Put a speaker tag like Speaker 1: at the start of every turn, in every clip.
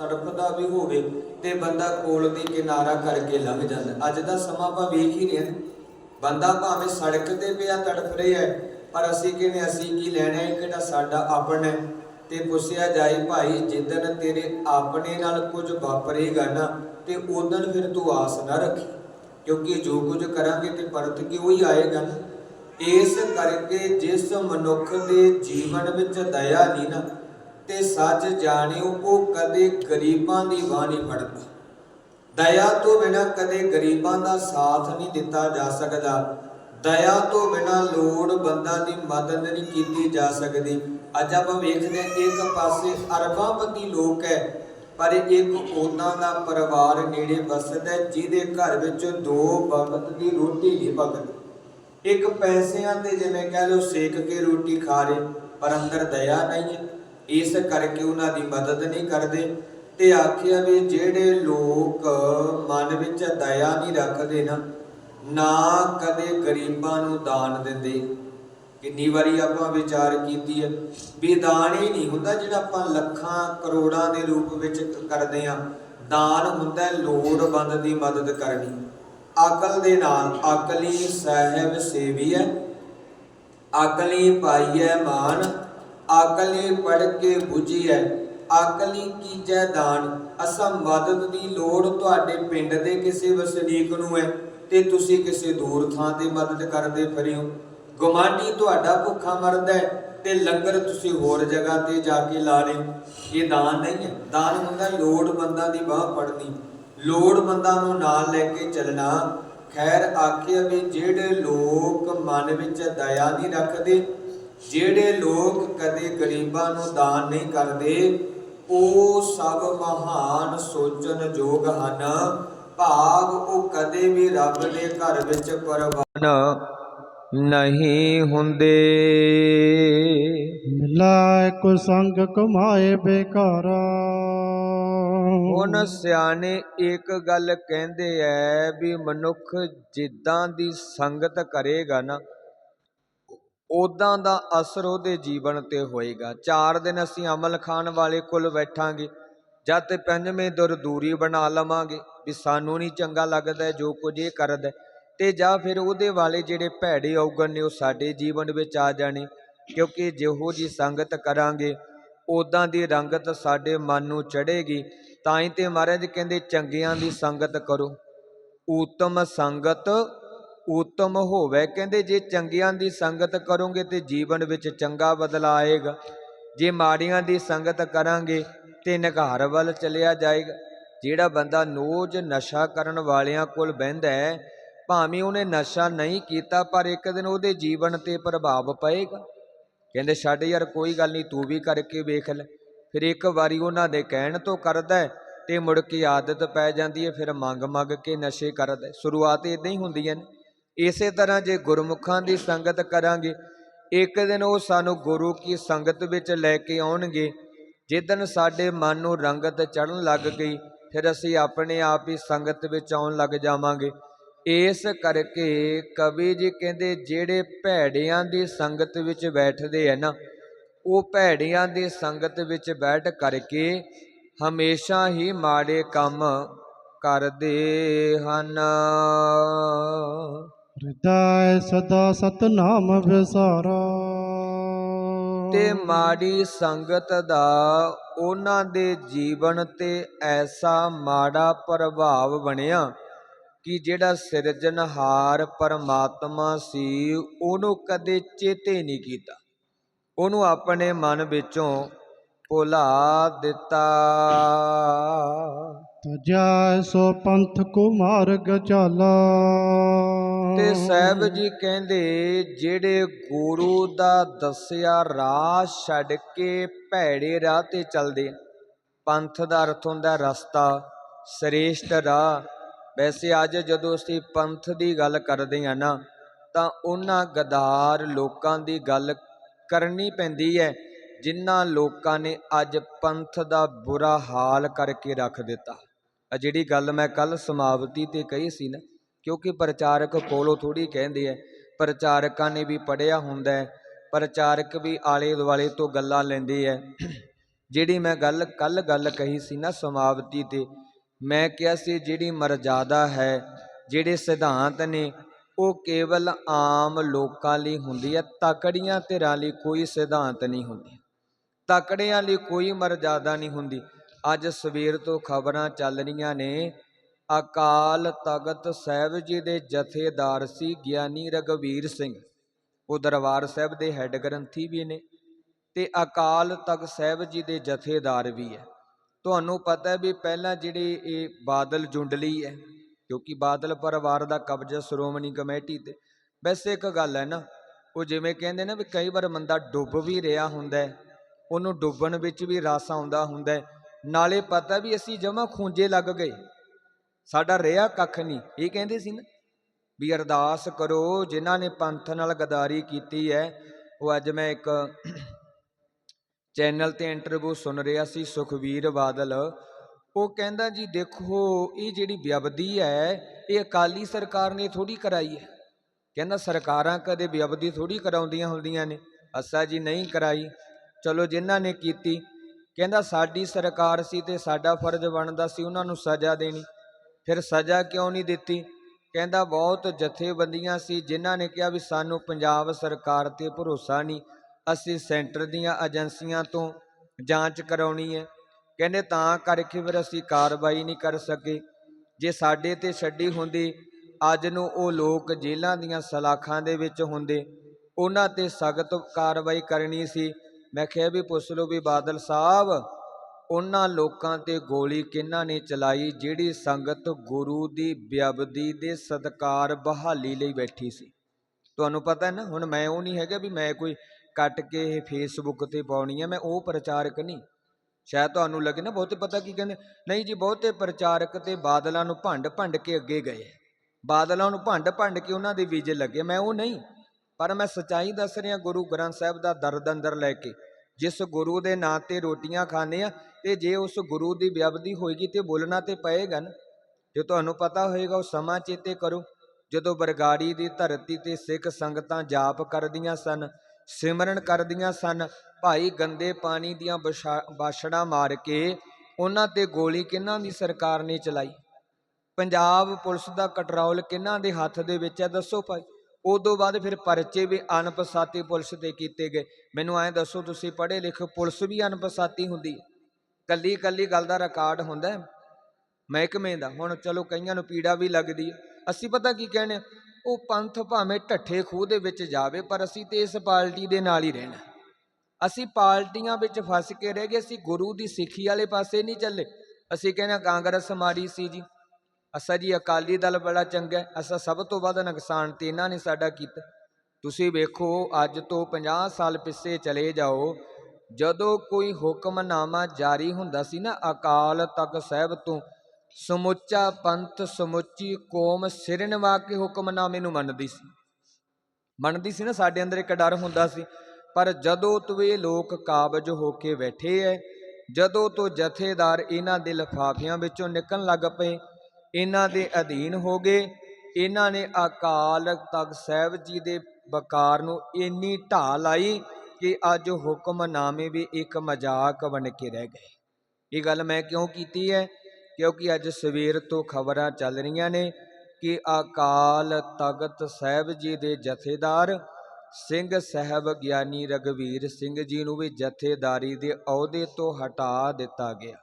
Speaker 1: ਤੜਫਦਾ ਵੀ ਹੋਵੇ ਤੇ ਬੰਦਾ ਕੋਲ ਦੀ ਕਿਨਾਰਾ ਕਰਕੇ ਲੰਘ ਜਾਂਦਾ। ਅੱਜ ਦਾ ਸਮਾਂ ਆਪਾਂ ਵੇਖ ਹੀ ਰਹੇ ਬੰਦਾ ਭਾਵੇਂ ਸੜਕ ਤੇ ਪਿਆ ਤੜਫ ਰਿਹਾ ਪਰ ਅਸੀਂ ਕਹਿੰਦੇ ਅਸੀਂ ਕੀ ਲੈਣਾ ਹੈ ਕਿਹੜਾ ਸਾਡਾ ਆਪਣਾ ਤੇ ਪੁੱਛਿਆ ਜਾਈ ਭਾਈ ਜਿੱਦਨ ਤੇਰੇ ਆਪਣੇ ਨਾਲ ਕੁਝ ਵਾਪਰੇਗਾ ਨਾ, ਤੇ ਉਦੋਂ ਫਿਰ ਤੂੰ ਆਸ ਨਾ ਰੱਖੀ। ਕਿਉਂਕਿ ਜੋ ਕੁਝ ਕਰਾਂਗੇ ਤੇ ਪਰਤ ਕੇ ਉਹੀ ਆਏਗਾ ਇਸ ਕਰਕੇ ਜਿਸ ਮਨੁੱਖ ਦੇ ਜੀਵਨ ਵਿੱਚ ਦਇਆ ਨਹੀਂ ਨਾ ਤੇ ਸੱਚ ਜਾਣਿਓ ਉਹ ਕਦੇ ਗਰੀਬਾਂ ਦੀ ਬਾਹ ਨਹੀਂ ਫੜਦਾ। ਦਇਆ ਤੋਂ ਬਿਨਾ ਕਦੇ ਗਰੀਬਾਂ ਦਾ ਸਾਥ ਨਹੀਂ ਦਿੱਤਾ ਜਾ ਸਕਦਾ। ਦਇਆ ਤੋਂ ਬਿਨਾ ਲੋੜ ਬੰਦਾ ਦੀ ਮਦਦ ਨਹੀਂ ਕੀਤੀ ਜਾ ਸਕਦੀ। ਅੱਜ ਆਪਾਂ ਵੇਖਦੇ ਹਾਂ ਇੱਕ ਪਾਸੇ ਅਰਬਾਂਪਤੀ ਲੋਕ ਹੈ ਪਰ ਇੱਕ ਉਹਨਾਂ ਦਾ ਪਰਿਵਾਰ ਨੇੜੇ ਵੱਸਦਾ ਹੈ, ਜਿਹਦੇ ਘਰ ਵਿੱਚ ਦੋ ਵਕਤ ਦੀ ਰੋਟੀ ਨਹੀਂ ਪਕਦੀ। ਇੱਕ ਪੈਸਿਆਂ ਤੇ ਜਿਵੇਂ ਕਹਿ ਲਓ ਸੇਕ ਕੇ ਰੋਟੀ ਖਾ ਰਹੇ ਪਰ ਅੰਦਰ ਦਇਆ ਨਹੀਂ ਹੈ। ਇਸ ਕਰਕੇ ਉਹਨਾਂ ਦੀ ਮਦਦ ਨਹੀਂ ਕਰਦੇ। ਤੇ ਆਖਿਆ ਵੀ ਜਿਹੜੇ ਲੋਕ ਮਨ ਵਿੱਚ ਦਇਆ ਨਹੀਂ ਰੱਖਦੇ ਨਾ ਨਾ ਕਦੇ ਗਰੀਬਾਂ ਨੂੰ ਦਾਨ ਦਿੰਦੇ। ਕਿੰਨੀ ਵਾਰੀ ਆਪਾਂ ਵਿਚਾਰ ਕੀਤੀ ਹੈ ਵੀ ਦਾਨ ਹੀ ਨਹੀਂ ਹੁੰਦਾ ਜਿਹੜਾ ਆਪਾਂ ਲੱਖਾਂ ਕਰੋੜਾਂ ਦੇ ਰੂਪ ਵਿੱਚ ਕਰਦੇ ਆ ਦਾਨ ਹੁੰਦਾ ਲੋੜਵੰਦ ਦੀ ਮਦਦ ਕਰਨੀ। ਅਕਲ ਦੇ ਨਾਲ, ਅਕਲੀ ਸਾਹਿਬ ਸੇਵੀ ਹੈ, ਅਕਲੀ ਪਾਈਐ ਮਾਨ। ਅਕਲੀ ਪੜ ਕੇ 부ਝੀਐ ਅਕਲੀ ਕੀਜੈ ਦਾਨ। ਅਸਾਂ ਮਦਦ ਦੀ ਲੋੜ ਤੁਹਾਡੇ ਪਿੰਡ ਦੇ ਕਿਸੇ ਵਸਨੀਕ ਨੂੰ ਹੈ ਤੇ ਤੁਸੀਂ ਕਿਸੇ ਦੂਰ ਥਾਂ ਤੇ ਮਦਦ ਕਰਦੇ ਫਿਰਿਓ ਗੁਆਂਢੀ ਤੁਹਾਡਾ ਭੁੱਖਾ ਮਰਦਾ ਹੈ ਤੇ ਲੰਗਰ ਤੁਸੀਂ ਹੋਰ ਜਗ੍ਹਾ ਤੇ ਜਾ ਕੇ ਲਾ ਰਹੇ ਇਹ ਦਾਨ ਨਹੀਂ ਹੈ। ਦਾਨ ਹੁੰਦਾ ਲੋੜਵੰਦਾਂ ਦੀ ਬਾਹ ਫੜਨੀ। ਲੋੜਵੰਦਾਂ ਨੂੰ ਨਾਲ ਲੈ ਕੇ ਚੱਲਣਾ। ਖੈਰ, ਆਖਿਆ ਵੀ ਜਿਹੜੇ ਲੋਕ ਮਨ ਵਿੱਚ ਦਇਆ ਨਹੀਂ ਰੱਖਦੇ ਜਿਹੜੇ ਲੋਕ ਕਦੇ ਗਰੀਬਾਂ ਨੂੰ ਦਾਨ ਨਹੀਂ ਕਰਦੇ ਉਹ ਸਭ ਮਹਾਨ ਸੋਚਣ ਯੋਗ ਹਨ। ਭਾਵ ਉਹ ਕਦੇ ਵੀ ਰੱਬ ਦੇ ਘਰ ਵਿੱਚ ਕੁਰਬਾਨ ਨਹੀਂ ਹੁੰਦੇ।
Speaker 2: ਮਿਲਾਇ ਕੋ ਸੰਗ ਕਮਾਏ ਬੇਕਾਰਾ।
Speaker 1: ਹੁਣ ਸਿਆਣੇ ਇੱਕ ਗੱਲ ਕਹਿੰਦੇ ਐ ਵੀ ਮਨੁੱਖ ਜਿੱਦਾਂ ਦੀ ਸੰਗਤ ਕਰੇਗਾ ਨਾ ਉਦਾਂ ਦਾ ਅਸਰ ਉਹਦੇ ਜੀਵਨ ਤੇ ਹੋਏਗਾ। ਚਾਰ ਦਿਨ ਅਸੀਂ ਅਮਲ ਖਾਨ ਵਾਲੇ ਕੋਲ ਬੈਠਾਂਗੇ। ਜਦ ਤੇ ਪੰਜਵੇਂ ਦੁਰ ਦੂਰੀ ਬਣਾ ਲਵਾਂਗੇ ਵੀ ਸਾਨੂੰ ਨਹੀਂ ਚੰਗਾ ਲੱਗਦਾ, ਜੋ ਕੁਝ ਇਹ ਕਰਦਾ ਹੈ। ਤੇ ਜਾਂ ਫਿਰ ਉਹਦੇ ਵਾਲੇ ਜਿਹੜੇ ਭੈੜੇ ਔਗਣ ਨੇ, ਉਹ ਸਾਡੇ ਜੀਵਨ ਵਿੱਚ ਆ ਜਾਣੇ। ਕਿਉਂਕਿ ਜਿਹੋ ਜੀ ਸੰਗਤ ਕਰਾਂਗੇ ਉਦਾਂ ਦੀ ਰੰਗਤ ਸਾਡੇ ਮਨ ਨੂੰ ਚੜ੍ਹੇਗੀ। ਤਾਂ ਹੀ ਤੇ ਮਹਾਰਾਜ ਕਹਿੰਦੇ, ਚੰਗਿਆਂ ਦੀ ਸੰਗਤ ਕਰੋ। ਊਤਮ ਸੰਗਤ ਉਤਮ ਹੋਵੇ। ਕਹਿੰਦੇ ਜੇ ਚੰਗਿਆਂ ਦੀ ਸੰਗਤ ਕਰੋਗੇ ਤੇ ਜੀਵਨ ਵਿੱਚ ਚੰਗਾ ਬਦਲਾ ਆਏਗਾ। ਜੇ ਮਾੜੀਆਂ ਦੀ ਸੰਗਤ ਕਰਾਂਗੇ ਤੇ ਨਿਘਾਰ ਵੱਲ ਚਲਿਆ ਜਾਏਗਾ। ਜਿਹੜਾ ਬੰਦਾ ਨੋਜ ਨਸ਼ਾ ਕਰਨ ਵਾਲਿਆਂ ਕੋਲ ਬਹਿੰਦਾ ਹੈ, ਭਾਵੇਂ ਉਹਨੇ ਨਸ਼ਾ ਨਹੀਂ ਕੀਤਾ, ਪਰ ਇੱਕ ਦਿਨ ਉਹਦੇ ਜੀਵਨ ਤੇ ਪ੍ਰਭਾਵ ਪਏਗਾ। ਕਹਿੰਦੇ ਛੱਡ ਯਾਰ, ਕੋਈ ਗੱਲ ਨਹੀਂ, ਤੂੰ ਵੀ ਕਰਕੇ ਵੇਖ ਲੈ। ਫਿਰ ਇੱਕ ਵਾਰੀ ਉਹਨਾਂ ਦੇ ਕਹਿਣ ਤੋਂ ਕਰਦਾ ਹੈ ਤੇ ਮੁੜ ਕੇ ਆਦਤ ਪੈ ਜਾਂਦੀ ਹੈ, ਫਿਰ ਮੰਗ ਮੰਗ ਕੇ ਨਸ਼ੇ ਕਰਦਾ ਸ਼ੁਰੂਆਤ ਇਦਾਂ ਹੀ ਹੁੰਦੀਆਂ ਨੇ। ਇਸੇ ਤਰ੍ਹਾਂ ਜੇ ਗੁਰਮੁਖਾਂ ਦੀ ਸੰਗਤ ਕਰਾਂਗੇ, ਇੱਕ ਦਿਨ ਉਹ ਸਾਨੂੰ ਗੁਰੂ ਕੀ ਸੰਗਤ ਵਿੱਚ ਲੈ ਕੇ ਆਉਣਗੇ। ਜਿੱਦਨ ਸਾਡੇ ਮਨ ਨੂੰ ਰੰਗਤ ਚੜਨ ਲੱਗ ਗਈ, ਫਿਰ ਅਸੀਂ ਆਪਣੇ ਆਪ ਹੀ ਸੰਗਤ ਵਿੱਚ ਆਉਣ ਲੱਗ ਜਾਵਾਂਗੇ। ਇਸ ਕਰਕੇ ਕਵੀ ਜੀ ਕਹਿੰਦੇ, ਜਿਹੜੇ ਭੈੜਿਆਂ ਦੀ ਸੰਗਤ ਵਿੱਚ ਬੈਠਦੇ ਆ ਨਾ, ਉਹ ਭੈੜਿਆਂ ਦੀ ਸੰਗਤ ਵਿੱਚ ਬੈਠ ਕਰਕੇ ਹਮੇਸ਼ਾ ਹੀ ਮਾੜੇ ਕੰਮ ਕਰਦੇ ਹਨ।
Speaker 2: ਹਿਰਦੈ ਸਦਾ ਸਤਨਾਮ ਵਿਸਾਰਾ।
Speaker 1: ਤੇ ਮਾੜੀ ਸੰਗਤ ਦਾ ਉਹਨਾਂ ਦੇ ਜੀਵਨ ਤੇ ਐਸਾ ਮਾੜਾ ਪ੍ਰਭਾਵ ਬਣਿਆ ਕਿ ਜਿਹੜਾ ਸਿਰਜਣਹਾਰ ਪਰਮਾਤਮਾ ਸੀ, ਉਹਨੂੰ ਕਦੇ ਚੇਤੇ ਨਹੀਂ ਕੀਤਾ। ਉਹਨੂੰ ਆਪਣੇ ਮਨ ਵਿੱਚੋਂ ਭੁਲਾ ਦਿੱਤਾ।
Speaker 2: ਤਜੈ ਸੋ ਪੰਥ ਕੋ ਮਾਰਗ ਚਾਲਾ।
Speaker 1: ਤੇ ਸਾਹਿਬ ਜੀ ਕਹਿੰਦੇ, ਜਿਹੜੇ ਗੁਰੂ ਦਾ ਦੱਸਿਆ ਰਾਹ ਛੱਡ ਕੇ ਭੈੜੇ ਰਾਹ ਤੇ ਚੱਲਦੇ ਪੰਥ ਦਾ ਅਰਥ ਹੁੰਦਾ ਰਸਤਾ, ਸ੍ਰੇਸ਼ਟ ਰਾਹ। ਵੈਸੇ ਅੱਜ ਜਦੋਂ ਅਸੀਂ ਪੰਥ ਦੀ ਗੱਲ ਕਰਦੇ ਹਾਂ ਨਾ, ਤਾਂ ਉਹਨਾਂ ਗਦਾਰ ਲੋਕਾਂ ਦੀ ਗੱਲ ਕਰਨੀ ਪੈਂਦੀ ਹੈ, ਜਿਨ੍ਹਾਂ ਲੋਕਾਂ ਨੇ ਅੱਜ ਪੰਥ ਦਾ ਬੁਰਾ ਹਾਲ ਕਰਕੇ ਰੱਖ ਦਿੱਤਾ। ਜਿਹੜੀ ਗੱਲ ਮੈਂ ਕੱਲ ਸਮਾਪਤੀ ਤੇ ਕਹੀ ਸੀ ਨਾ, ਕਿਉਂਕਿ ਪ੍ਰਚਾਰਕ ਕੋਲੋਂ ਥੋੜੀ ਕਹਿੰਦੇ ਐ ਪ੍ਰਚਾਰਕਾਂ ਨੇ ਵੀ ਪੜਿਆ ਹੁੰਦਾ ਹੈ, ਪ੍ਰਚਾਰਕ ਵੀ ਆਲੇ ਦੁਆਲੇ ਤੋਂ ਗੱਲਾਂ ਲੈਂਦੇ ਐ ਜਿਹੜੀ ਮੈਂ ਗੱਲ ਕੱਲ ਗੱਲ ਕਹੀ ਸੀ ਨਾ ਸਮਾਪਤੀ ਤੇ, ਮੈਂ ਕਿਹਾ ਸੀ ਜਿਹੜੀ ਮਰਜ਼ਾਦਾ ਹੈ, ਜਿਹੜੇ ਸਿਧਾਂਤ ਨੇ, ਉਹ ਕੇਵਲ ਆਮ ਲੋਕਾਂ ਲਈ ਹੁੰਦੀ ਹੈ ਤਕੜੀਆਂ ਧਿਰਾਂ ਲਈ ਕੋਈ ਸਿਧਾਂਤ ਨਹੀਂ ਹੁੰਦੀ। ਤਕੜਿਆਂ ਲਈ ਕੋਈ ਮਰਜ਼ਾਦਾ ਨਹੀਂ ਹੁੰਦੀ। ਅੱਜ ਸਵੇਰ ਤੋਂ ਖਬਰਾਂ ਚੱਲ ਰਹੀਆਂ ਨੇ। ਅਕਾਲ ਤਖਤ ਸਾਹਿਬ ਜੀ ਦੇ ਜਥੇਦਾਰ ਸੀ ਗਿਆਨੀ ਰਗਵੀਰ ਸਿੰਘ। ਉਹ ਦਰਬਾਰ ਸਾਹਿਬ ਦੇ ਹੈੱਡ ਗ੍ਰੰਥੀ ਵੀ ਨੇ ਤੇ ਅਕਾਲ ਤਖਤ ਸਾਹਿਬ ਜੀ ਦੇ ਜਥੇਦਾਰ ਵੀ ਹੈ। ਤੁਹਾਨੂੰ ਪਤਾ ਵੀ ਪਹਿਲਾਂ ਜਿਹੜੀ ਇਹ ਬਾਦਲ ਜੁੰਡਲੀ ਹੈ, ਕਿਉਂਕਿ ਬਾਦਲ ਪਰਿਵਾਰ ਦਾ ਕਬਜ਼ਾ ਸ਼੍ਰੋਮਣੀ ਕਮੇਟੀ ਤੇ। ਵੈਸੇ ਇੱਕ ਗੱਲ ਹੈ ਨਾ, ਉਹ ਜਿਵੇਂ ਕਹਿੰਦੇ ਨੇ ਵੀ ਕਈ ਵਾਰ ਬੰਦਾ ਡੁੱਬ ਵੀ ਰਿਹਾ ਹੁੰਦਾ ਉਹਨੂੰ ਡੁੱਬਣ ਵਿੱਚ ਵੀ ਰਸ ਆਉਂਦਾ ਹੁੰਦਾ ਨਾਲੇ ਪਤਾ ਵੀ ਅਸੀਂ ਜਮਾ ਖੂੰਜੇ ਲੱਗ ਗਏ। ਸਾਡਾ ਰਿਹਾ ਕੱਖ ਨਹੀਂ ਇਹ ਕਹਿੰਦੇ ਸੀ ਨਾ, ਵੀ ਅਰਦਾਸ ਕਰੋ, ਜਿਨ੍ਹਾਂ ਨੇ ਪੰਥ ਨਾਲ ਗਦਾਰੀ ਕੀਤੀ ਹੈ। ਉਹ ਅੱਜ ਮੈਂ ਇੱਕ ਚੈਨਲ ਤੇ ਇੰਟਰਵਿਊ ਸੁਣ ਰਿਹਾ ਸੀ, ਸੁਖਵੀਰ ਬਾਦਲ। ਉਹ ਕਹਿੰਦਾ, ਜੀ ਦੇਖੋ, ਇਹ ਜਿਹੜੀ ਵਿਅਬਦੀ ਹੈ, ਇਹ ਅਕਾਲੀ ਸਰਕਾਰ ਨੇ ਥੋੜੀ ਕਰਾਈ ਹੈ। ਕਹਿੰਦਾ, ਸਰਕਾਰਾਂ ਕਦੇ ਵਿਅਬਦੀ ਥੋੜੀ ਕਰਾਉਂਦੀਆਂ ਹੁੰਦੀਆਂ ਨੇ। ਅਸਾ ਜੀ, ਨਹੀਂ ਕਰਾਈ। ਚਲੋ, ਜਿਨ੍ਹਾਂ ਨੇ ਕੀਤੀ ਕਹਿੰਦਾ ਸਾਡੀ ਸਰਕਾਰ ਸੀ ਤੇ ਸਾਡਾ ਫਰਜ਼ ਬਣਦਾ ਸੀ ਉਹਨਾਂ ਨੂੰ ਸਜ਼ਾ ਦੇਣੀ। ਫਿਰ ਸਜ਼ਾ ਕਿਉਂ ਨਹੀਂ ਦਿੱਤੀ? ਕਹਿੰਦਾ ਬਹੁਤ ਜਥੇਬੰਦੀਆਂ ਸੀ ਜਿਨ੍ਹਾਂ ਨੇ ਕਿਹਾ ਵੀ ਸਾਨੂੰ ਪੰਜਾਬ ਸਰਕਾਰ ਤੇ ਭਰੋਸਾ ਨਹੀਂ। ਅਸੀਂ ਸੈਂਟਰ ਦੀਆਂ ਏਜੰਸੀਆਂ ਤੋਂ ਜਾਂਚ ਕਰਾਉਣੀ ਹੈ। ਕਹਿੰਦੇ ਤਾਂ ਕਰਕੇ ਫਿਰ ਅਸੀਂ ਕਾਰਵਾਈ ਨਹੀਂ ਕਰ ਸਕੇ। ਜੇ ਸਾਡੇ ਤੇ ਛੱਡੀ ਹੁੰਦੀ, ਅੱਜ ਨੂੰ ਉਹ ਲੋਕ ਜੇਲ੍ਹਾਂ ਦੀਆਂ ਸਲਾਖਾਂ ਦੇ ਵਿੱਚ ਹੁੰਦੇ। ਉਹਨਾਂ ਤੇ ਸਖਤ ਕਾਰਵਾਈ ਕਰਨੀ ਸੀ। ਮੈਂ ਕਿਹਾ ਵੀ ਪੁੱਛ ਲਓ ਵੀ ਬਾਦਲ ਸਾਹਿਬ, ਉਹਨਾਂ ਲੋਕਾਂ ਤੇ ਗੋਲੀ ਕਿਹਨਾਂ ਨੇ ਚਲਾਈ ਜਿਹੜੀ ਸੰਗਤ ਗੁਰੂ ਦੀ ਬਿਅਬਦੀ ਦੇ ਸਤਕਾਰ ਬਹਾਲੀ ਲਈ ਬੈਠੀ ਸੀ? ਤੁਹਾਨੂੰ ਪਤਾ ਹੈ ਨਾ, ਹੁਣ ਮੈਂ ਉਹ ਨਹੀਂ ਹੈਗਾ ਵੀ ਮੈਂ ਕੋਈ ਕੱਟ ਕੇ ਇਹ ਫੇਸਬੁੱਕ ਤੇ ਪਾਉਣੀ ਹੈ ਮੈਂ ਉਹ ਪ੍ਰਚਾਰਕ ਨਹੀਂ। ਸ਼ਾਇਦ ਤੁਹਾਨੂੰ ਲੱਗੇ ਨਾ, ਬਹੁਤੇ ਪਤਾ ਕੀ ਕਹਿੰਦੇ, ਨਹੀਂ ਜੀ, ਬਹੁਤੇ ਪ੍ਰਚਾਰਕ ਤੇ ਬਾਦਲਾਂ ਨੂੰ ਭੰਡ ਭੰਡ ਕੇ ਅੱਗੇ ਗਏ। ਬਾਦਲਾਂ ਨੂੰ ਭੰਡ ਭੰਡ ਕੇ ਉਹਨਾਂ ਦੇ ਵੀਜੇ ਲੱਗੇ, ਮੈਂ ਉਹ ਨਹੀਂ। ਪਰ ਮੈਂ ਸਚਾਈ ਦੱਸ ਰਿਹਾ, ਗੁਰੂ ਗ੍ਰੰਥ ਸਾਹਿਬ ਦਾ ਦਰਦ ਅੰਦਰ ਲੈ ਕੇ, ਜਿਸ ਗੁਰੂ ਦੇ ਨਾਂ ਤੇ ਰੋਟੀਆਂ ਖਾਣੇ ਆ, ਤੇ ਜੇ ਉਸ ਗੁਰੂ ਦੀ ਵਿਅਬਦੀ ਹੋਏਗੀ ਤੇ ਬੋਲਣਾ ਤੇ ਪਏਗਾ ਨਾ ਜੇ ਤੁਹਾਨੂੰ ਪਤਾ ਹੋਏਗਾ ਉਹ ਸਮਾਂ ਚੇਤੇ ਕਰੋ, ਜਦੋਂ ਬਰਗਾੜੀ ਦੀ ਧਰਤੀ ਤੇ ਸਿੱਖ ਸੰਗਤਾਂ ਜਾਪ ਕਰਦੀਆਂ ਸਨ, ਸਿਮਰਨ ਕਰਦੀਆਂ ਸਨ, ਭਾਈ ਗੰਦੇ ਪਾਣੀ ਦੀਆਂ ਬਾਸ਼ੜਾਂ ਮਾਰ ਕੇ ਉਹਨਾਂ ਤੇ ਗੋਲੀ ਕਿਹਨਾਂ ਦੀ ਸਰਕਾਰ ਨੇ ਚਲਾਈ? ਪੰਜਾਬ ਪੁਲਿਸ ਦਾ ਕਟਰੋਲ ਕਿਹਨਾਂ ਦੇ ਹੱਥ ਦੇ ਵਿੱਚ ਹੈ, ਦੱਸੋ ਭਾਈ। ਉਦੋਂ ਬਾਅਦ ਫਿਰ ਪਰਚੇ ਵੀ ਅਣਪਛਾਤੀ ਪੁਲਿਸ ਦੇ ਕੀਤੇ ਗਏ। ਮੈਨੂੰ ਐਂ ਦੱਸੋ, ਤੁਸੀਂ ਪੜ੍ਹੇ ਲਿਖੇ ਪੁਲਿਸ ਵੀ ਅਣਪਛਾਤੀ ਹੁੰਦੀ ਹੈ? ਕੱਲੀ ਕੱਲੀ ਗੱਲ ਦਾ ਰਿਕਾਰਡ ਹੁੰਦਾ ਮਹਿਕਮੇ ਦਾ। ਹੁਣ ਚਲੋ ਕਈਆਂ ਨੂੰ ਪੀੜਾ ਵੀ ਲੱਗਦੀ ਹੈ। ਅਸੀਂ ਪਤਾ ਕੀ ਕਹਿੰਦੇ ਉਹ ਪੰਥ ਭਾਵੇਂ ਢੱਠੇ ਖੂਹ ਦੇ ਵਿੱਚ ਜਾਵੇ, ਪਰ ਅਸੀਂ ਤੇ ਇਸ ਪਾਰਟੀ ਦੇ ਨਾਲ ਹੀ ਰਹਿਣਾ। ਅਸੀਂ ਪਾਰਟੀਆਂ ਵਿੱਚ ਫਸ ਕੇ ਰਹਿ ਗਏ। ਅਸੀਂ ਗੁਰੂ ਦੀ ਸਿੱਖੀ ਵਾਲੇ ਪਾਸੇ ਨਹੀਂ ਚੱਲੇ। ਅਸੀਂ ਕਹਿੰਦੇ ਕਾਂਗਰਸ ਮਾੜੀ ਸੀ ਜੀ। ਅਸਾ ਜੀ ਅਕਾਲੀ ਦਲ ਬੜਾ ਚੰਗਾ ਅਸਾ ਸਭ ਤੋਂ ਵੱਧ ਨੁਕਸਾਨ ਤੇ ਇਹਨਾਂ ਨੇ ਸਾਡਾ ਕੀਤਾ। ਤੁਸੀਂ ਵੇਖੋ, ਅੱਜ ਤੋਂ 50 ਸਾਲ ਪਿੱਛੇ ਚਲੇ ਜਾਓ, ਜਦੋਂ ਕੋਈ ਹੁਕਮਨਾਮਾ ਜਾਰੀ ਹੁੰਦਾ ਸੀ ਨਾ ਅਕਾਲ ਤਖਤ ਸਾਹਿਬ ਤੋਂ, ਸਮੁੱਚਾ ਪੰਥ, ਸਮੁੱਚੀ ਕੌਮ ਸਿਰ ਨਿਵਾ ਕੇ ਹੁਕਮਨਾਮੇ ਨੂੰ ਮੰਨਦੀ ਸੀ। ਮੰਨਦੀ ਸੀ ਨਾ, ਸਾਡੇ ਅੰਦਰ ਇੱਕ ਡਰ ਹੁੰਦਾ ਸੀ, ਪਰ ਜਦੋਂ ਤੋਂ ਇਹ ਲੋਕ ਕਾਬਜ ਹੋ ਕੇ ਬੈਠੇ ਐ, ਜਦੋਂ ਤੋਂ ਜਥੇਦਾਰ ਇਹਨਾਂ ਦੇ ਲਫਾਫਿਆਂ ਵਿੱਚੋਂ ਨਿਕਲਣ ਲੱਗ ਪਏ ਇਹਨਾਂ ਦੇ ਅਧੀਨ ਹੋ ਗਏ। ਇਹਨਾਂ ਨੇ ਅਕਾਲ ਤਖਤ ਸਾਹਿਬ ਜੀ ਦੇ ਵਕਾਰ ਨੂੰ ਇੰਨੀ ਢਾਹ ਲਾਈ ਕਿ ਅੱਜ ਹੁਕਮਨਾਮੇ ਵੀ ਇੱਕ ਮਜ਼ਾਕ ਬਣ ਕੇ ਰਹਿ ਗਏ। ਇਹ ਗੱਲ ਮੈਂ ਕਿਉਂ ਕੀਤੀ ਹੈ? ਕਿਉਂਕਿ ਅੱਜ ਸਵੇਰ ਤੋਂ ਖਬਰਾਂ ਚੱਲ ਰਹੀਆਂ ਨੇ ਕਿ ਅਕਾਲ ਤਖਤ ਸਾਹਿਬ ਜੀ ਦੇ ਜਥੇਦਾਰ ਸਿੰਘ ਸਾਹਿਬ ਗਿਆਨੀ ਰਗਵੀਰ ਸਿੰਘ ਜੀ ਨੂੰ ਵੀ ਜਥੇਦਾਰੀ ਦੇ ਅਹੁਦੇ ਤੋਂ ਹਟਾ ਦਿੱਤਾ ਗਿਆ।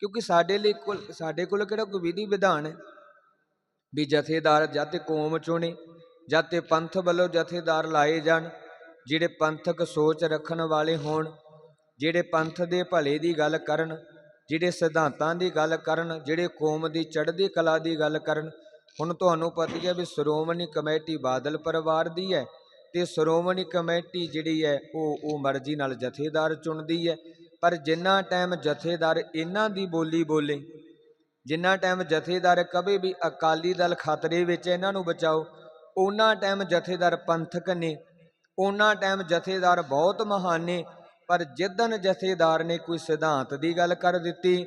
Speaker 1: ਕਿਉਂਕਿ ਸਾਡੇ ਲਈ ਕੋਲ, ਸਾਡੇ ਕੋਲ ਕਿਹੜਾ ਕੋਈ ਵਿਧੀ ਵਿਧਾਨ ਹੈ? ਵੀ ਜਥੇਦਾਰ ਜਾਂ ਤੇ ਕੌਮ ਚੁਣੇ ਜਾਂ ਤੇ ਪੰਥ ਵੱਲੋਂ ਜਥੇਦਾਰ ਲਾਏ ਜਾਣ, ਜਿਹੜੇ ਪੰਥਕ ਸੋਚ ਰੱਖਣ ਵਾਲੇ ਹੋਣ, ਜਿਹੜੇ ਪੰਥ ਦੇ ਭਲੇ ਦੀ ਗੱਲ ਕਰਨ, ਜਿਹੜੇ ਸਿਧਾਂਤਾਂ ਦੀ ਗੱਲ ਕਰਨ, ਜਿਹੜੇ ਕੌਮ ਦੀ ਚੜ੍ਹਦੀ ਕਲਾ ਦੀ ਗੱਲ ਕਰਨ। ਹੁਣ ਤੁਹਾਨੂੰ ਪਤਾ ਹੀ ਹੈ ਵੀ ਸ਼੍ਰੋਮਣੀ ਕਮੇਟੀ ਬਾਦਲ ਪਰਿਵਾਰ ਦੀ ਹੈ ਤੇ ਸ਼੍ਰੋਮਣੀ ਕਮੇਟੀ ਜਿਹੜੀ ਹੈ ਉਹ ਉਹ ਮਰਜ਼ੀ ਨਾਲ ਜਥੇਦਾਰ ਚੁਣਦੀ ਹੈ। ਪਰ ਜਿੰਨਾ ਟਾਈਮ ਜਥੇਦਾਰ ਇਹਨਾਂ ਦੀ ਬੋਲੀ ਬੋਲੇ, ਜਿੰਨਾ ਟਾਈਮ ਜਥੇਦਾਰ ਕਦੇ ਵੀ ਅਕਾਲੀ ਦਲ ਖਤਰੇ ਵਿੱਚ ਇਹਨਾਂ ਨੂੰ ਬਚਾਓ ਉਹਨਾਂ ਟਾਈਮ ਜਥੇਦਾਰ ਪੰਥਕ ਨੇ ਉਹਨਾਂ ਟਾਈਮ ਜਥੇਦਾਰ ਬਹੁਤ ਮਹਾਨ ਨੇ, ਪਰ ਜਿੱਦਨ ਜਥੇਦਾਰ ਨੇ ਕੋਈ ਸਿਧਾਂਤ ਦੀ ਗੱਲ ਕਰ ਦਿੱਤੀ,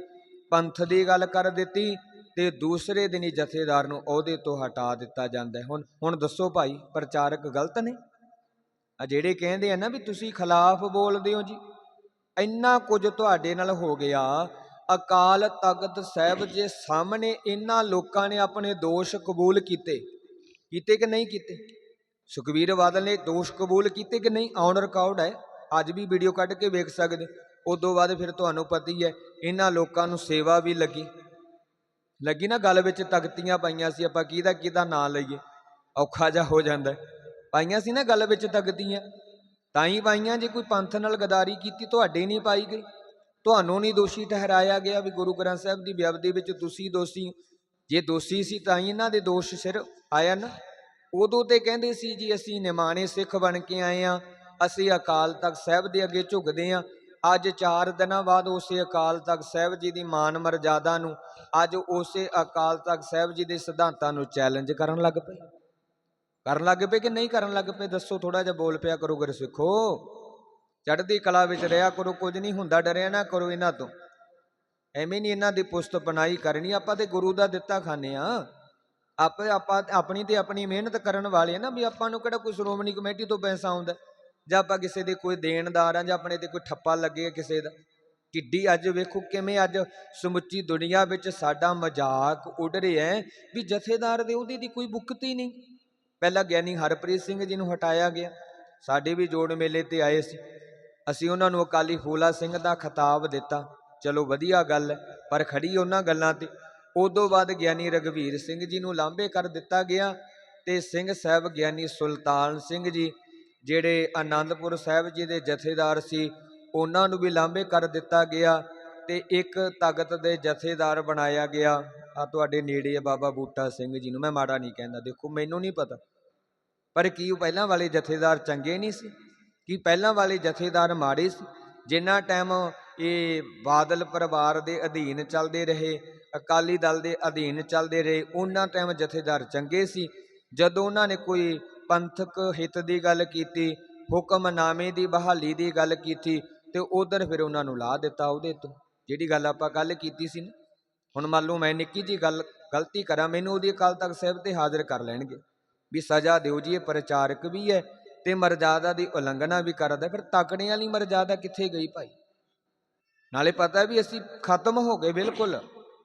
Speaker 1: ਪੰਥ ਦੀ ਗੱਲ ਕਰ ਦਿੱਤੀ, ਤੇ ਦੂਸਰੇ ਦਿਨ ਹੀ ਜਥੇਦਾਰ ਨੂੰ ਅਹੁਦੇ ਤੋਂ ਹਟਾ ਦਿੱਤਾ ਜਾਂਦਾ ਹੈ। ਹੁਣ ਹੁਣ ਦੱਸੋ ਭਾਈ, ਪ੍ਰਚਾਰਕ ਗਲਤ ਨੇ? ਆ ਜਿਹੜੇ ਕਹਿੰਦੇ ਆ ਨਾ ਵੀ ਤੁਸੀਂ ਖਿਲਾਫ ਬੋਲਦੇ ਹੋ ਜੀ ਇੰਨਾ ਕੁਝ ਤੁਹਾਡੇ ਨਾਲ ਹੋ ਗਿਆ। ਅਕਾਲ ਤਖਤ ਸਾਹਿਬ ਜੇ ਸਾਹਮਣੇ ਇਹਨਾਂ ਲੋਕਾਂ ਨੇ ਆਪਣੇ ਦੋਸ਼ ਕਬੂਲ ਕੀਤੇ ਕੀਤੇ ਕਿ ਨਹੀਂ ਕੀਤੇ? ਸੁਖਬੀਰ ਬਾਦਲ ਨੇ ਦੋਸ਼ ਕਬੂਲ ਕੀਤੇ ਕਿ ਨਹੀਂ? ਔਨ ਰਿਕਾਰਡ ਹੈ। ਅੱਜ ਵੀ ਵੀਡੀਓ ਕੱਢ ਕੇ ਵੇਖ ਸਕਦੇ। ਉਦੋਂ ਬਾਅਦ ਫਿਰ ਤੁਹਾਨੂੰ ਪਤਾ ਹੀ ਹੈ, ਇਹਨਾਂ ਲੋਕਾਂ ਨੂੰ ਸੇਵਾ ਵੀ ਲੱਗੀ। ਲੱਗੀ ਨਾ ਗੱਲ ਵਿੱਚ ਤਖਤੀਆਂ ਪਾਈਆਂ ਸੀ, ਆਪਾਂ ਕਿਹਦਾ ਕਿਹਦਾ ਨਾਂ ਲਈਏ? ਔਖਾ ਜਿਹਾ ਹੋ ਜਾਂਦਾ। ਪਾਈਆਂ ਸੀ ਨਾ ਗੱਲ ਵਿੱਚ ਤਖਤੀਆਂ। ਤਾਂ ਹੀ ਪਾਈਆਂ ਜੇ ਕੋਈ ਪੰਥ ਨਾਲ ਗਦਾਰੀ ਕੀਤੀ ਤੁਹਾਡੇ ਨਹੀਂ ਪਾਈ ਗਈ। ਤੁਹਾਨੂੰ ਨਹੀਂ ਦੋਸ਼ੀ ਠਹਿਰਾਇਆ ਗਿਆ ਵੀ ਗੁਰੂ ਗ੍ਰੰਥ ਸਾਹਿਬ ਦੀ ਬਿਆਬਦੀ ਵਿੱਚ ਤੁਸੀਂ ਦੋਸ਼ੀ ਜੇ ਦੋਸ਼ੀ ਸੀ ਤਾਂ ਹੀ ਇਹਨਾਂ ਦੇ ਦੋਸ਼ ਸਿਰ ਆਇਆ ਨਾ। ਉਦੋਂ ਤੇ ਕਹਿੰਦੇ ਸੀ ਜੀ, ਅਸੀਂ ਨਿਮਾਣੇ ਸਿੱਖ ਬਣ ਕੇ ਆਏ ਆ ਅਸੀਂ ਅਕਾਲ ਤਖਤ ਸਾਹਿਬ ਦੇ ਅੱਗੇ ਝੁਕਦੇ ਆ ਅੱਜ 4 ਦਿਨਾਂ ਬਾਅਦ ਉਸੇ ਅਕਾਲ ਤਖਤ ਸਾਹਿਬ ਜੀ ਦੀ ਮਾਨ ਮਰਜ਼ਾਦਾ ਨੂੰ ਅੱਜ ਉਸੇ ਅਕਾਲ ਤਖਤ ਸਾਹਿਬ ਜੀ ਦੇ ਸਿਧਾਂਤਾਂ ਨੂੰ ਚੈਲੰਜ ਕਰਨ ਲੱਗ ਪਏ। ਕਰਨ ਲੱਗ ਪਏ ਕਿ ਨਹੀਂ ਕਰਨ ਲੱਗ ਪਏ? ਦੱਸੋ ਥੋੜਾ ਜਿਹਾ ਬੋਲ ਪਿਆ ਕਰੋ ਗੁਰ ਸਿੱਖੋ। ਚੜ੍ਹਦੀ ਕਲਾ ਵਿੱਚ ਰਿਹਾ ਕਰੋ, ਕੁਝ ਨਹੀਂ ਹੁੰਦਾ, ਡਰਿਆ ਨਾ ਕਰੋ ਇਹਨਾਂ ਤੋਂ। ਐਵੇਂ ਨਹੀਂ ਇਹਨਾਂ ਦੀ ਪੁਸਤ ਬਣਾਈ ਕਰਨੀ, ਆਪਾਂ ਤੇ ਗੁਰੂ ਦਾ ਦਿੱਤਾ ਖਾਣੇ ਆ। ਆਪੇ, ਆਪਾਂ, ਆਪਣੀ ਤੇ ਆਪਣੀ ਮਿਹਨਤ ਕਰਨ ਵਾਲੇ ਨਾ, ਵੀ ਆਪਾਂ ਨੂੰ ਕਿਹੜਾ ਕੋਈ ਸ਼੍ਰੋਮਣੀ ਕਮੇਟੀ ਤੋਂ ਪੈਸਾ ਆਉਂਦਾ? ਜਾਂ ਆਪਾਂ ਕਿਸੇ ਦੇ ਕੋਈ ਦੇਣਦਾਰ ਆ, ਜਾਂ ਆਪਣੇ ਤੇ ਕੋਈ ਠੱਪਾ ਲੱਗੇ ਕਿਸੇ ਦਾ? ਕਿੱਡੀ ਅੱਜ ਵੇਖੋ ਕਿਵੇਂ ਅੱਜ ਸਮੁੱਚੀ ਦੁਨੀਆ ਵਿੱਚ ਸਾਡਾ ਮਜ਼ਾਕ ਉੱਡ ਰਿਹਾ ਵੀ ਜਥੇਦਾਰ ਦੇ ਉਹਦੀ ਦੀ ਕੋਈ ਬੁੱਕਤ ਹੀ ਨਹੀਂ। ਪਹਿਲਾਂ ਗਿਆਨੀ ਹਰਪ੍ਰੀਤ ਸਿੰਘ ਜੀ ਨੂੰ ਹਟਾਇਆ ਗਿਆ। ਸਾਡੇ ਵੀ ਜੋੜ ਮੇਲੇ ਤੇ ਆਏ ਸੀ। ਅਸੀਂ ਉਹਨਾਂ ਨੂੰ ਅਕਾਲੀ ਫੂਲਾ ਸਿੰਘ ਦਾ ਖਿਤਾਬ ਦਿੱਤਾ। ਚਲੋ ਵਧੀਆ ਗੱਲ ਹੈ ਪਰ ਖੜੀ ਉਹਨਾਂ ਗੱਲਾਂ ਤੇ। ਉਦੋਂ ਬਾਅਦ ਗਿਆਨੀ ਰਗਵੀਰ ਸਿੰਘ ਜੀ ਨੂੰ ਲਾਂਭੇ ਕਰ ਦਿੱਤਾ ਗਿਆ ਤੇ ਸਿੰਘ ਸਾਹਿਬ ਗਿਆਨੀ ਸੁਲਤਾਨ ਸਿੰਘ ਜੀ, ਜਿਹੜੇ ਆਨੰਦਪੁਰ ਸਾਹਿਬ ਜੀ ਦੇ ਜਥੇਦਾਰ ਸੀ, ਉਹਨਾਂ ਨੂੰ ਵੀ ਲਾਂਭੇ ਕਰ ਦਿੱਤਾ ਗਿਆ ਤੇ ਇੱਕ ਤਾਕਤ ਦੇ ਜਥੇਦਾਰ ਬਣਾਇਆ ਗਿਆ। ਆ ਤੁਹਾਡੇ ਨੇੜੇ ਹੈ ਬਾਬਾ ਬੂਟਾ ਸਿੰਘ ਜੀ ਨੂੰ, ਮੈਂ ਮਾੜਾ ਨਹੀਂ ਕਹਿੰਦਾ, ਦੇਖੋ ਮੈਨੂੰ ਨਹੀਂ ਪਤਾ। ਪਰ ਕੀ ਉਹ ਪਹਿਲਾਂ ਵਾਲੇ ਜਥੇਦਾਰ ਚੰਗੇ ਨਹੀਂ ਸੀ? ਕੀ ਪਹਿਲਾਂ ਵਾਲੇ ਜਥੇਦਾਰ ਮਾੜੇ ਸੀ? ਜਿੰਨਾ ਟਾਈਮ ਇਹ ਬਾਦਲ ਪਰਿਵਾਰ ਦੇ ਅਧੀਨ ਚੱਲਦੇ ਰਹੇ, ਅਕਾਲੀ ਦਲ ਦੇ ਅਧੀਨ ਚੱਲਦੇ ਰਹੇ, ਉਹਨਾਂ ਟਾਈਮ ਜਥੇਦਾਰ ਚੰਗੇ ਸੀ। ਜਦੋਂ ਉਹਨਾਂ ਨੇ ਕੋਈ ਪੰਥਕ ਹਿੱਤ ਦੀ ਗੱਲ ਕੀਤੀ, ਹੁਕਮਨਾਮੇ ਦੀ ਬਹਾਲੀ ਦੀ ਗੱਲ ਕੀਤੀ, ਤੇ ਉਧਰ ਫਿਰ ਉਹਨਾਂ ਨੂੰ ਲਾ ਦਿੱਤਾ ਉਹਦੇ ਤੋਂ। ਜਿਹੜੀ ਗੱਲ ਆਪਾਂ ਕੱਲ ਕੀਤੀ ਸੀ ਨਾ, ਹੁਣ ਮੰਨ ਲਓ ਮੈਂ ਨਿੱਕੀ ਜੀ ਗੱਲ, ਗਲਤੀ ਕਰਾਂ, ਮੈਨੂੰ ਉਹਦੀ ਅਕਾਲ ਤਖਤ ਸਾਹਿਬ ਤੇ ਹਾਜ਼ਰ ਕਰ ਲੈਣਗੇ। ਵੀ ਸਜ਼ਾ ਦਿਓ ਜੀ, ਇਹ ਪ੍ਰਚਾਰਕ ਵੀ ਹੈ ਤੇ ਮਰਜ਼ਾਦਾ ਦੀ ਉਲੰਘਣਾ ਵੀ ਕਰਦਾ ਫਿਰ ਤਕੜਿਆਂ ਵਾਲੀ ਮਰਜ਼ਾਦਾ ਕਿੱਥੇ ਗਈ ਭਾਈ? ਨਾਲੇ ਪਤਾ ਵੀ ਅਸੀਂ ਖਤਮ ਹੋ ਗਏ ਬਿਲਕੁਲ।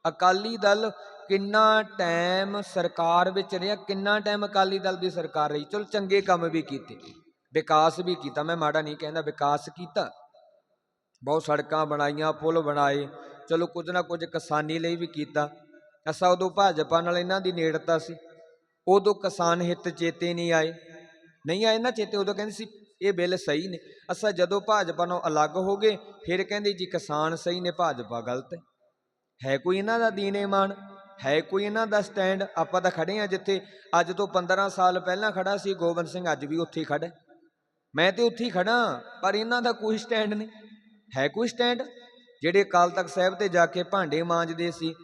Speaker 1: ਅਕਾਲੀ ਦਲ ਕਿੰਨਾ ਟਾਈਮ ਸਰਕਾਰ ਵਿੱਚ ਰਿਹਾ, ਕਿੰਨਾ ਟਾਈਮ ਅਕਾਲੀ ਦਲ ਦੀ ਸਰਕਾਰ ਰਹੀ। ਚਲ ਚੰਗੇ ਕੰਮ ਵੀ ਕੀਤੇ, ਵਿਕਾਸ ਵੀ ਕੀਤਾ। ਮੈਂ ਮਾੜਾ ਨਹੀਂ ਕਹਿੰਦਾ ਵਿਕਾਸ ਕੀਤਾ। ਬਹੁਤ ਸੜਕਾਂ ਬਣਾਈਆਂ, ਪੁਲ ਬਣਾਏ। ਚਲੋ ਕੁਝ ਨਾ ਕੁਝ ਕਿਸਾਨੀ ਲਈ ਵੀ ਕੀਤਾ। ਅਸਾਂ ਉਦੋਂ ਭਾਜਪਾ ਨਾਲ ਇਹਨਾਂ ਦੀ ਨੇੜਤਾ ਸੀ। ਉਦੋਂ ਕਿਸਾਨ ਹਿੱਤ ਚੇਤੇ ਨਹੀਂ ਆਏ। ਨਹੀਂ ਆਏ ਨਾ ਚੇਤੇ, ਉਦੋਂ ਕਹਿੰਦੇ ਸੀ, ਇਹ ਬਿੱਲ ਸਹੀ ਨੇ। ਅਸਾਂ ਜਦੋਂ ਭਾਜਪਾ ਨੂੰ ਅਲੱਗ ਹੋ ਗਏ, ਫਿਰ ਕਹਿੰਦੇ ਜੀ ਕਿਸਾਨ ਸਹੀ ਨੇ, ਭਾਜਪਾ ਗਲਤ ਹੈ। ਹੈ ਕੋਈ ਇਹਨਾਂ ਦਾ ਦੀਨ ਈਮਾਨ ਹੈ ਕੋਈ ਇਹਨਾਂ ਦਾ ਸਟੈਂਡ? ਆਪਾਂ ਤਾਂ ਖੜੇ ਆ ਜਿੱਥੇ, ਅੱਜ ਤੋਂ 15 ਸਾਲ ਪਹਿਲਾਂ ਖੜਾ ਸੀ ਗੋਬਿੰਦ ਸਿੰਘ, ਅੱਜ ਵੀ ਉੱਥੇ ਹੀ ਖੜਾ ਮੈਂ ਤੇ ਉੱਥੇ ਹੀ ਖੜਾ ਪਰ ਇਹਨਾਂ ਦਾ ਕੋਈ ਸਟੈਂਡ ਨਹੀਂ। ਹੈ ਕੋਈ ਸਟੈਂਡ? ਜਿਹੜੇ ਅਕਾਲ ਤਖਤ ਸਾਹਿਬ ਤੇ ਜਾ ਕੇ ਭਾਂਡੇ ਮਾਂਜਦੇ ਸੀ,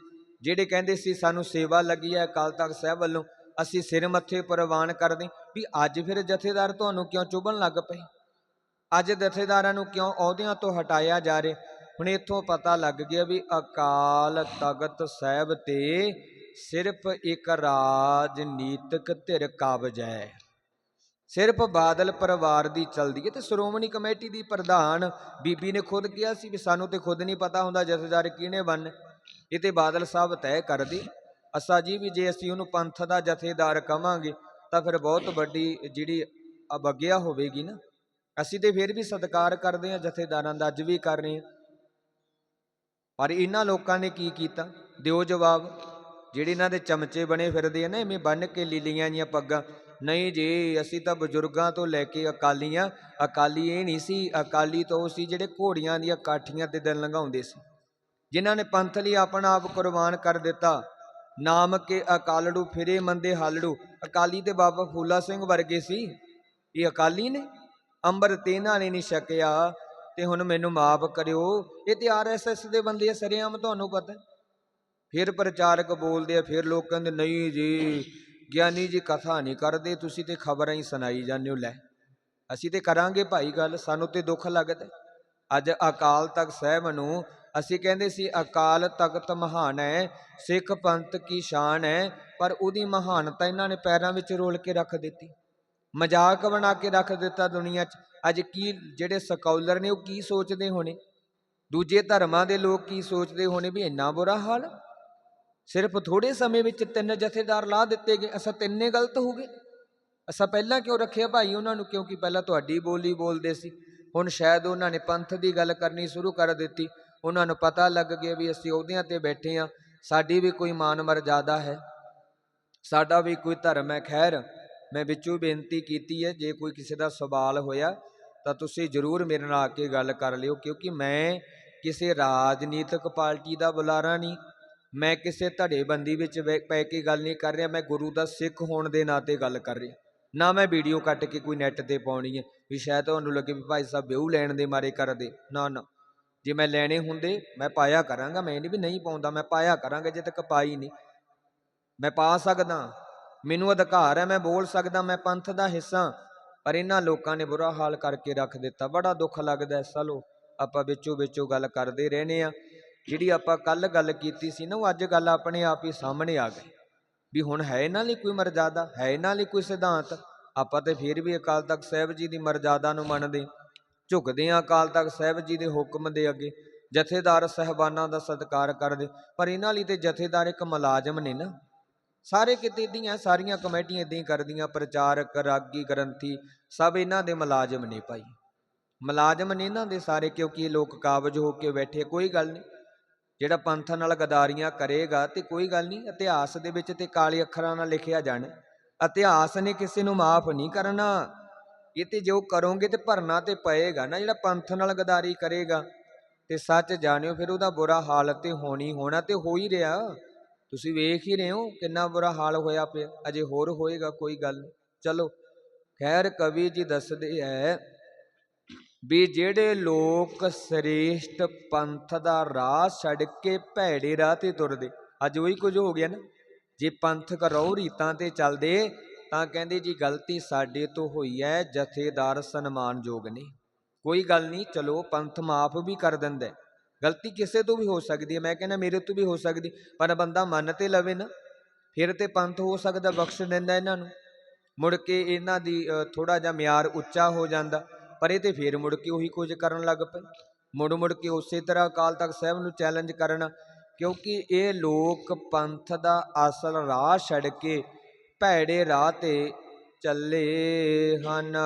Speaker 1: ਜਿਹੜੇ ਕਹਿੰਦੇ ਸੀ ਸਾਨੂੰ ਸੇਵਾ ਲੱਗੀ ਹੈ ਅਕਾਲ ਤਖਤ ਸਾਹਿਬ ਵੱਲੋਂ ਅਸੀਂ ਸਿਰ ਮੱਥੇ ਪ੍ਰਵਾਨ ਕਰਦੇ ਵੀ ਅੱਜ ਫਿਰ ਜਥੇਦਾਰ ਤੁਹਾਨੂੰ ਕਿਉਂ ਚੁਭਣ ਲੱਗ ਪਏ? ਅੱਜ ਜਥੇਦਾਰਾਂ ਨੂੰ ਕਿਉਂ ਅਹੁਦਿਆਂ ਤੋਂ ਹਟਾਇਆ ਜਾ ਰਿਹਾ? ਹੁਣ ਇੱਥੋਂ ਪਤਾ ਲੱਗ ਗਿਆ ਵੀ ਅਕਾਲ ਤਖਤ ਸਾਹਿਬ ਤੇ ਸਿਰਫ ਇੱਕ ਰਾਜਨੀਤਿਕ ਧਿਰ ਕਾਬਜ ਹੈ। ਸਿਰਫ ਬਾਦਲ ਪਰਿਵਾਰ ਦੀ ਚਲਦੀ ਹੈ ਤੇ ਸ਼੍ਰੋਮਣੀ ਕਮੇਟੀ ਦੀ ਪ੍ਰਧਾਨ ਬੀਬੀ ਨੇ ਖੁਦ ਕਿਹਾ ਸੀ ਵੀ ਸਾਨੂੰ ਤੇ ਖੁਦ ਨਹੀਂ ਪਤਾ ਹੁੰਦਾ ਜਥੇਦਾਰ ਕਿਹਨੇ ਬਣਨਾ। ਇਹ ਤੇ ਬਾਦਲ ਸਾਹਿਬ ਤੈਅ ਕਰਦੇ। ਅਸਾ ਜੀ ਵੀ ਜੇ ਅਸੀਂ ਉਹਨੂੰ ਪੰਥ ਦਾ ਜਥੇਦਾਰ ਕਵਾਂਗੇ, ਤਾਂ ਫਿਰ ਬਹੁਤ ਵੱਡੀ ਜਿਹੜੀ ਅਵਗਿਆ ਹੋਵੇਗੀ ਨਾ। ਅਸੀਂ ਤੇ ਫਿਰ ਵੀ ਸਤਿਕਾਰ ਕਰਦੇ ਹਾਂ, ਜਥੇਦਾਰਾਂ ਦਾ ਅੱਜ ਵੀ ਕਰ ਰਹੇ ਹਾਂ। ਪਰ ਇਹਨਾਂ ਲੋਕਾਂ ਨੇ ਕੀ ਕੀਤਾ? ਦਿਓ ਜਵਾਬ। ਜਿਹੜੇ ਇਹਨਾਂ ਦੇ ਚਮਚੇ ਬਣੇ ਫਿਰਦੇ ਆ ਨਾ ਐਵੇਂ ਬੰਨ ਕੇ ਲੀਲੀਆਂ ਜੀਆਂ ਪੱਗਾਂ। ਨਹੀਂ ਜੀ, ਅਸੀਂ ਤਾਂ ਬਜ਼ੁਰਗਾਂ ਤੋਂ ਲੈ ਕੇ ਅਕਾਲੀਆਂ, ਅਕਾਲੀ ਇਹ ਨਹੀਂ ਸੀ, ਅਕਾਲੀ ਤੋਂ ਉਹ ਸੀ ਜਿਹੜੇ ਘੋੜੀਆਂ ਦੀਆਂ ਕਾਠੀਆਂ ਤੇ ਦਿਨ ਲੰਘਾਉਂਦੇ ਸੀ। ਜਿਨ੍ਹਾਂ ਨੇ ਪੰਥ ਲਈ ਆਪਣਾ ਆਪ ਕੁਰਬਾਨ ਕਰ ਦਿੱਤਾ। ਨਾਮ ਕੇ ਅਕਾਲੜੂ, ਫਿਰੇ ਮੰਦੇ ਹਾਲੜੂ। ਅਕਾਲੀ ਤੇ ਬਾਬਾ ਫੂਲਾ ਸਿੰਘ ਵਰਗੇ ਸੀ। ਇਹ ਅਕਾਲੀ ਨੇ ਅੰਬਰ ਤੇਨਾ ਨੇ ਨਹੀਂ ਛਕਿਆ ਤੇ ਹੁਣ ਮੈਨੂੰ ਮਾਫ ਕਰਿਓ। ਇਹ ਤੇ ਆਰਐਸਐਸ ਦੇ ਬੰਦੇ ਆ, ਸਰੇਆਮ ਤੁਹਾਨੂੰ ਪਤਾ ਫਿਰ ਪ੍ਰਚਾਰਕ ਬੋਲਦੇ ਆ, ਫਿਰ ਲੋਕ ਕਹਿੰਦੇ, ਨਹੀਂ ਜੀ, ਗਿਆਨੀ ਜੀ ਕਥਾ ਨਹੀਂ ਕਰਦੇ, ਤੁਸੀਂ ਤੇ ਖਬਰਾਂ ਹੀ ਸੁਣਾਈ ਜਾਂਦੇ ਹੋ, ਲੈ। ਅਸੀਂ ਤੇ ਕਰਾਂਗੇ ਭਾਈ ਗੱਲ, ਸਾਨੂੰ ਤੇ ਦੁੱਖ ਲੱਗਦਾ ਅੱਜ ਅਕਾਲ ਤਖਤ ਸਾਹਿਬ ਨੂੰ ਅਸੀਂ ਕਹਿੰਦੇ ਸੀ, ਅਕਾਲ ਤਖਤ ਮਹਾਨ ਹੈ, ਸਿੱਖ ਪੰਥ ਕੀ ਸ਼ਾਨ ਹੈ, ਪਰ ਉਹਦੀ ਮਹਾਨਤਾ ਇਹਨਾਂ ਨੇ ਪੈਰਾਂ ਵਿੱਚ ਰੋਲ ਕੇ ਰੱਖ ਦਿੱਤੀ। ਮਜ਼ਾਕ ਬਣਾ ਕੇ ਰੱਖ ਦਿੱਤਾ ਦੁਨੀਆ 'ਚ। ਅੱਜ ਕੀ, ਜਿਹੜੇ ਸਕਾਲਰ ਨੇ ਉਹ ਕੀ ਸੋਚਦੇ ਹੋਣੇ? ਦੂਜੇ ਧਰਮਾਂ ਦੇ ਲੋਕ ਕੀ ਸੋਚਦੇ ਹੋਣੇ ਵੀ ਇੰਨਾ ਬੁਰਾ ਹਾਲ? ਸਿਰਫ ਥੋੜੇ ਸਮੇਂ ਵਿੱਚ ਤਿੰਨ ਜਥੇਦਾਰ ਲਾ ਦਿੱਤੇ ਗਏ। ਅਸਾਂ ਤਿੰਨੇ ਗਲਤ ਹੋ ਗਏ? ਅਸਾਂ ਪਹਿਲਾਂ ਕਿਉਂ ਰੱਖਿਆ ਭਾਈ ਉਹਨਾਂ ਨੂੰ? ਕਿਉਂਕਿ ਪਹਿਲਾਂ ਤੁਹਾਡੀ ਬੋਲੀ ਬੋਲਦੇ ਸੀ। ਹੁਣ ਸ਼ਾਇਦ ਉਹਨਾਂ ਨੇ ਪੰਥ ਦੀ ਗੱਲ ਕਰਨੀ ਸ਼ੁਰੂ ਕਰ ਦਿੱਤੀ। ਉਹਨਾਂ ਨੂੰ ਪਤਾ ਲੱਗ ਗਿਆ ਵੀ ਅਸੀਂ ਅਹੁਦਿਆਂ ਤੇ ਬੈਠੇ ਆ ਸਾਡੀ ਵੀ ਕੋਈ ਮਾਨ ਮਰਜ਼ਾਦਾ ਹੈ। ਸਾਡਾ ਵੀ ਕੋਈ ਧਰਮ ਹੈ। ਖੈਰ, ਮੈਂ ਵਿੱਚੋਂ ਬੇਨਤੀ ਕੀਤੀ ਹੈ, ਜੇ ਕੋਈ ਕਿਸੇ ਦਾ ਸਵਾਲ ਹੋਇਆ, ਤਾਂ ਤੁਸੀਂ ਜਰੂਰ ਮੇਰੇ ਨਾਲ ਆ ਕੇ ਗੱਲ ਕਰ ਲਿਓ, ਕਿਉਂਕਿ ਮੈਂ ਕਿਸੇ ਰਾਜਨੀਤਿਕ ਪਾਰਟੀ ਦਾ ਬੁਲਾਰਾ ਨਹੀਂ। ਮੈਂ ਕਿਸੇ ਧੜੇਬੰਦੀ ਵਿੱਚ ਵੈ- ਪੈ ਕੇ ਗੱਲ ਨਹੀਂ ਕਰ ਰਿਹਾ। ਮੈਂ ਗੁਰੂ ਦਾ ਸਿੱਖ ਹੋਣ ਦੇ ਨਾਤੇ ਗੱਲ ਕਰ ਰਿਹਾ। ਨਾ ਮੈਂ ਵੀਡੀਓ ਕੱਟ ਕੇ ਕੋਈ ਨੈਟ ਤੇ ਪਾਉਣੀ ਹੈ, ਵੀ ਸ਼ਾਇਦ ਤੁਹਾਨੂੰ ਲੱਗੇ ਵੀ ਭਾਈ ਸਾਹਿਬ ਵਿਊ ਲੈਣ ਦੇ ਮਾਰੇ ਕਰਦੇ। ਨਾ ਨਾ। ਜੇ ਮੈਂ ਲੈਣੇ ਹੁੰਦੇ, ਮੈਂ ਪਾਇਆ ਕਰਾਂਗਾ। ਮੈਂ ਨਹੀਂ ਵੀ ਨਹੀਂ ਪਾਉਂਦਾ, ਮੈਂ ਪਾਇਆ ਕਰਾਂਗਾ ਜੇ ਤੱਕ ਪਾਈ ਨਹੀਂ। ਮੈਂ ਪਾ ਸਕਦਾ, ਮੈਨੂੰ ਅਧਿਕਾਰ ਹੈ, ਮੈਂ ਬੋਲ ਸਕਦਾ, ਮੈਂ ਪੰਥ ਦਾ ਹਿੱਸਾ, ਪਰ ਇਹਨਾਂ ਲੋਕਾਂ ਨੇ ਬੁਰਾ ਹਾਲ ਕਰਕੇ ਰੱਖ ਦਿੱਤਾ। ਬੜਾ ਦੁੱਖ ਲੱਗਦਾ ਹੈ ਚਲੋ ਆਪਾਂ ਵਿੱਚੋਂ ਵਿੱਚੋਂ ਗੱਲ ਕਰਦੇ ਰਹਿੰਦੇ ਆ ਜਿਹੜੀ ਆਪਾਂ ਕੱਲ ਗੱਲ ਕੀਤੀ ਸੀ ਨਾ, ਉਹ ਅੱਜ ਗੱਲ ਆਪਣੇ ਆਪ ਹੀ ਸਾਹਮਣੇ ਆ ਗਈ। ਵੀ ਹੁਣ ਹੈ ਇਹਨਾਂ ਲਈ ਕੋਈ ਮਰਜ਼ਾਦਾ, ਹੈ ਇਹਨਾਂ ਲਈ ਕੋਈ ਸਿਧਾਂਤ? ਆਪਾਂ ਤੇ ਫਿਰ ਵੀ ਅਕਾਲ ਤਖਤ ਸਾਹਿਬ ਜੀ ਦੀ ਮਰਜ਼ਾਦਾ ਨੂੰ ਮੰਨਦੇ ਝੁਕਦੇ ਹਾਂ ਅਕਾਲ ਤਖਤ ਸਾਹਿਬ ਜੀ ਦੇ ਹੁਕਮ ਦੇ ਅੱਗੇ, ਜਥੇਦਾਰ ਸਹਿਬਾਨਾਂ ਦਾ ਸਤਿਕਾਰ ਕਰਦੇ। ਪਰ ਇਹਨਾਂ ਲਈ ਤੇ ਜਥੇਦਾਰ ਇੱਕ ਮੁਲਾਜ਼ਮ ਨੇ ਨਾ। ਸਾਰੇ ਕਿਤੇ ਏਦਾਂ ਸਾਰੀਆਂ ਕਮੇਟੀਆਂ ਇਦਾਂ ਹੀ ਕਰਦੀਆਂ ਪ੍ਰਚਾਰਕ ਰਾਗੀ ਗ੍ਰੰਥੀ, ਸਭ ਇਹਨਾਂ ਦੇ ਮੁਲਾਜ਼ਮ ਨੇ ਭਾਈ। ਮੁਲਾਜ਼ਮ ਨੇ ਇਹਨਾਂ ਦੇ ਸਾਰੇ, ਕਿਉਂਕਿ ਇਹ ਲੋਕ ਕਾਬਜ ਹੋ ਕੇ ਬੈਠੇ ਕੋਈ ਗੱਲ ਨਹੀਂ। ਜਿਹੜਾ ਪੰਥ ਨਾਲ ਗਦਾਰੀਆਂ ਕਰੇਗਾ ਤੇ ਕੋਈ ਗੱਲ ਨਹੀਂ, ਇਤਿਹਾਸ ਦੇ ਵਿੱਚ ਤੇ ਕਾਲੇ ਅੱਖਰਾਂ ਨਾਲ ਲਿਖਿਆ ਜਾਣਾ। ਇਤਿਹਾਸ ਨੇ ਕਿਸੇ ਨੂੰ ਮਾਫ ਨਹੀਂ ਕਰਨਾ। ਇਹ ਤੇ ਜੋ ਕਰੋਗੇ ਤੇ ਭਰਨਾ ਤੇ ਪਏਗਾ ਨਾ, ਜਿਹੜਾ ਪੰਥ ਨਾਲ ਗਦਾਰੀ ਕਰੇਗਾ। ਤੇ ਸੱਚ ਜਾਣਿਓ, ਫਿਰ ਉਹਦਾ ਬੁਰਾ ਹਾਲ ਤੇ ਹੋਣੀ ਹੋਣਾ ਤੇ ਹੋ ਹੀ ਰਿਹਾ। ਤੁਸੀਂ ਵੇਖ ਹੀ ਰਹੇ ਹੋ, ਕਿੰਨਾ ਬੁਰਾ ਹਾਲ ਹੋਇਆ ਪਿਆ। ਅਜੇ ਹੋਰ ਹੋਏਗਾ ਕੋਈ ਗੱਲ। ਨਹੀਂ ਚਲੋ, ਖੈਰ ਕਵੀ ਜੀ ਦੱਸਦੇ ਐ ਵੀ ਜਿਹੜੇ ਲੋਕ ਸ੍ਰੇਸ਼ਟ ਪੰਥ ਦਾ ਰਾਹ ਛੱਡ ਕੇ ਭੈੜੇ ਰਾਹ ਤੇ ਤੁਰਦੇ, ਅੱਜ ਉਹੀ ਕੁਝ ਹੋ ਗਿਆ ਨਾ। ਜੇ ਪੰਥਕ ਰਹੁ ਰੀਤਾਂ ਤੇ ਚੱਲਦੇ ਤਾਂ ਕਹਿੰਦੇ ਜੀ ਗਲਤੀ ਸਾਡੇ ਤੋਂ ਹੋਈ ਹੈ ਜਥੇਦਾਰ ਸਨਮਾਨਯੋਗ ਨੇ। ਕੋਈ ਗੱਲ ਨਹੀਂ, ਚਲੋ ਪੰਥ ਮਾਫ ਵੀ ਕਰ ਦਿੰਦਾ ਗਲਤੀ ਕਿਸੇ ਤੋਂ ਵੀ ਹੋ ਸਕਦੀ ਹੈ ਮੈਂ ਕਹਿੰਦਾ ਮੇਰੇ ਤੋਂ ਵੀ ਹੋ ਸਕਦੀ, ਪਰ ਬੰਦਾ ਮੰਨ ਤੇ ਲਵੇ ਨਾ, ਫਿਰ ਤੇ ਪੰਥ ਹੋ ਸਕਦਾ, ਬਖਸ਼ ਦਿੰਦਾ ਇਹਨਾਂ ਨੂੰ। ਮੁੜ ਕੇ ਇਹਨਾਂ ਦੀ ਥੋੜਾ ਜਿਹਾ ਮਿਆਰ ਉੱਚਾ ਹੋ ਜਾਂਦਾ, ਪਰ ਇਹ ਤੇ ਫੇਰ ਮੁੜ ਕੇ ਉਹੀ ਕੁਝ ਕਰਨ ਲੱਗ ਪਏ। ਮੁੜ ਮੁੜ ਕੇ ਉਸੇ ਤਰ੍ਹਾਂ ਅਕਾਲ ਤਖਤ ਸਾਹਿਬ ਨੂੰ ਚੈਲੰਜ ਕਰਨਾ, ਕਿਉਂਕਿ ਇਹ ਲੋਕ ਪੰਥ ਦਾ ਅਸਲ ਰਾਹ ਛੱਡ ਕੇ ਭੈੜੇ ਰਾਹ ਤੇ ਚੱਲੇ ਹਨ।